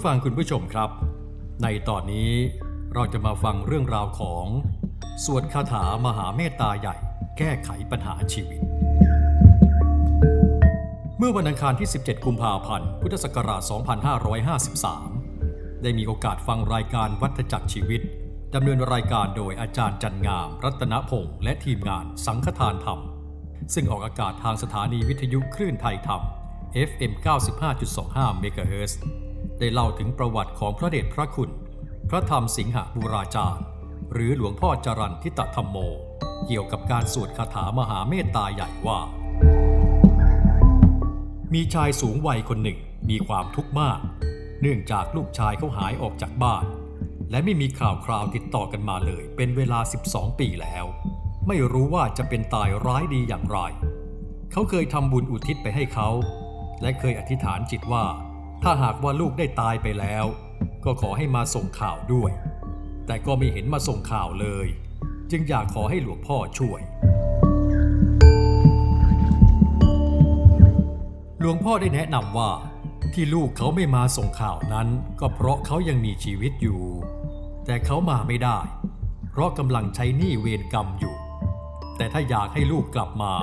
ผู้ฟังคุณผู้ชมครับ ในตอนนี้เราจะมาฟังเรื่องราวของ สวดคาถามหาเมตตาใหญ่แก้ไขปัญหาชีวิต เมื่อวันอังคารที่ 17 กุมภาพันธ์ พุทธศักราช 2553 ได้มีโอกาสฟังรายการวัฏจักรชีวิตดำเนินรายการโดยอาจารย์จันงาม รัตนพงษ์และทีมงานสังฆทานธรรม ซึ่งออกอากาศทางสถานีวิทยุคลื่นไทยธรรม FM 95.25เมกะเฮิรตซ์ ได้เล่าถึงประวัติของพระเดชพระคุณ พระธรรมสิงหบูราจารย์ หรือหลวงพ่อจรันทิตธรรมโม เกี่ยวกับการสวดคาถามหาเมตตาใหญ่ว่า มีชายสูงวัยคนหนึ่งมีความทุกข์มาก เนื่องจากลูกชายเขาหายออกจากบ้าน และไม่มีข่าวคราวติดต่อกันมาเลย เป็นเวลา 12 ปีแล้ว ไม่รู้ว่าจะเป็นตายร้ายดีอย่างไร เขาเคยทำบุญอุทิศไปให้เขา และเคยอธิษฐานจิตว่า ถ้าหากว่าลูกได้ตายไปแล้ว ก็ขอให้มาส่งข่าวด้วย แต่ก็ไม่เห็นมาส่งข่าวเลย จึงอยากขอให้หลวงพ่อช่วย หลวงพ่อได้แนะนำว่าที่ลูกเขาไม่มาส่งข่าวนั้น ก็เพราะเขายังมีชีวิตอยู่ แต่เขามาไม่ได้ เพราะกำลังใช้หนี้เวรกรรมอยู่ แต่ถ้าอยากให้ลูกกลับมา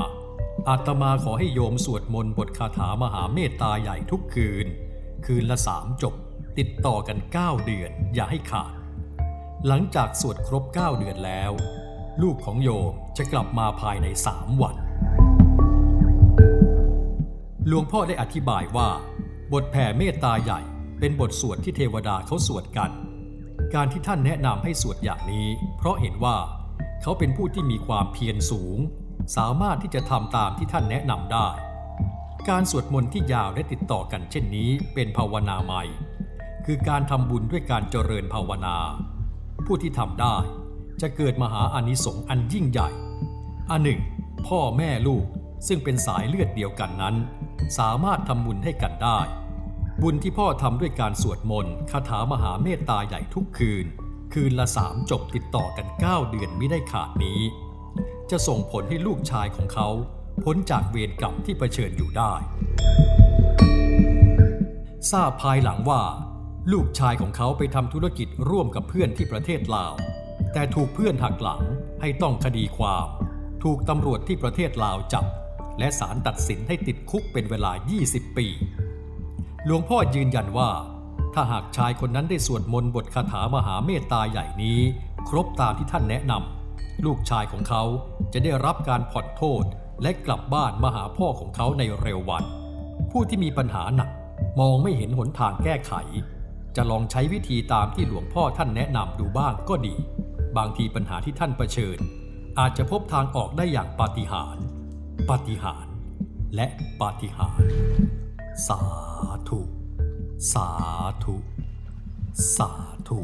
อาตมาขอให้โยมสวดมนต์บทคาถามหาเมตตาใหญ่ทุกคืน คืนละสามจบ ติดต่อกัน 9 เดือนอย่าให้ขาด หลังจากสวดครบ 9 เดือนแล้ว ลูกของโยมจะกลับมาภายใน 3 วัน หลวงพ่อได้อธิบายว่า บทแผ่เมตตาใหญ่เป็นบทสวดที่เทวดาเขาสวดกัน การที่ท่านแนะนำให้สวดอย่างนี้ เพราะเห็นว่า เขาเป็นผู้ที่มีความเพียรสูง สามารถที่จะทำตามที่ท่านแนะนำได้ การสวดมนต์ที่ยาวและติดต่อกันเช่นนี้เป็นภาวนาใหม่ คือการทำบุญด้วยการเจริญภาวนา ผู้ที่ทำได้จะเกิดมหาอานิสงส์อันยิ่งใหญ่ อันหนึ่ง พ่อแม่ลูกซึ่งเป็นสายเลือดเดียวกันนั้น สามารถทำบุญให้กันได้ บุญที่พ่อทำด้วยการสวดมนต์คาถามหาเมตตาใหญ่ทุกคืน คืนละสามจบติดต่อกัน 9 เดือนไม่ได้ขาดนี้ จะส่งผลให้ลูกชายของเขา พ้นจากเวรกรรมที่เผชิญอยู่ได้ ทราบภายหลังว่า ลูกชายของเขาไปทำธุรกิจร่วมกับเพื่อนที่ประเทศลาว แต่ถูกเพื่อนหักหลังให้ต้องคดีความ ถูกตำรวจที่ประเทศลาวจับ และศาลตัดสินให้ติดคุกเป็นเวลา 20 ปี หลวงพ่อยืนยันว่า ถ้าหากชายคนนั้นได้สวดมนต์บทคาถามหาเมตตาใหญ่นี้ ครบตามที่ท่านแนะนำลูกชายของเขาจะได้รับการผ่อนโทษ และกลับบ้านมาหาพ่อของเขาในเร็ววัน ผู้ที่มีปัญหาหนักมองไม่เห็นหนทางแก้ไข จะลองใช้วิธีตามที่หลวงพ่อท่านแนะนำดูบ้างก็ดี บางทีปัญหาที่ท่านเผชิญ อาจจะพบทางออกได้อย่างปาฏิหาริย์ปาฏิหาริย์และปาฏิหาริย์สาธุ สาธุ สาธุ